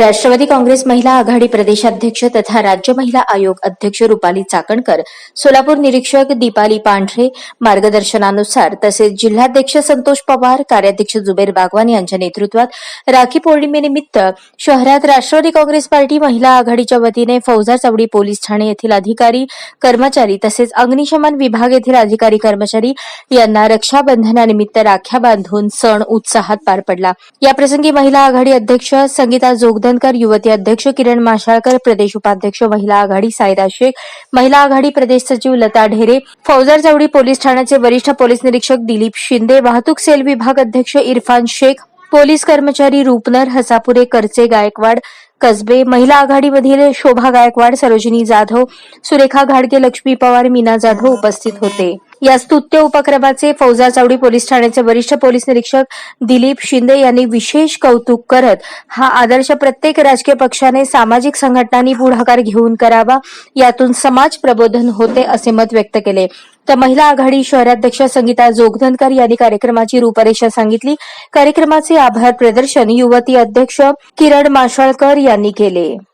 राष्ट्रवादी काँग्रेस महिला आघाडी प्रदेशाध्यक्ष तथा राज्य महिला आयोग अध्यक्ष रुपाली चाकणकर सोलापूर निरीक्षक दीपाली पांढरे मार्गदर्शनानुसार तसेच जिल्हाध्यक्ष संतोष पवार कार्याध्यक्ष जुबेर बागवान यांच्या नेतृत्वात राखी पौर्णिमेनिमित्त शहरात राष्ट्रवादी काँग्रेस पार्टी महिला आघाडीच्या वतीने फौजा चावडी पोलीस ठाणे येथील अधिकारी कर्मचारी तसेच अग्निशमन विभाग येथील अधिकारी कर्मचारी यांना रक्षाबंधनानिमित्त राख्या बांधून सण उत्साहात पार पडला. याप्रसंगी महिला आघाडी अध्यक्ष संगीता जोगदनकर युवती अध्यक्ष किरण माशाळकर प्रदेश उपाध्यक्ष महिला आघाडी सायरा शेख महिला आघाडी प्रदेश सचिव लता ढेरे फौजदार चौडी पोलीस ठाण्याचे वरिष्ठ पोलीस निरीक्षक दिलीप शिंदे वाहतूक सेल विभाग अध्यक्ष इरफान शेख पोलीस कर्मचारी रूपनर हसापुरे करचे गायकवाड कसबे महिला आघाडीमधील शोभा गायकवाड सरोजिनी जाधव सुरेखा घाडगे लक्ष्मी पवार मीना जाधव उपस्थित होते. या स्तुत्य उपक्रमाचे फौजा चावडी पोलीस ठाण्याचे वरिष्ठ पोलीस निरीक्षक दिलीप शिंदे यांनी विशेष कौतुक करत हा आदर्श प्रत्येक राजकीय पक्षाने सामाजिक संघटनांनी पुढाकार घेऊन करावा यातून समाज प्रबोधन होते असे मत व्यक्त केले. तर महिला आघाडी शहराध्यक्ष संगीता जोगधनकर यांनी कार्यक्रमाची रूपरेषा सांगितली. कार्यक्रमाचे आभार प्रदर्शन युवती अध्यक्ष किरण माशाळकर यांनी केले.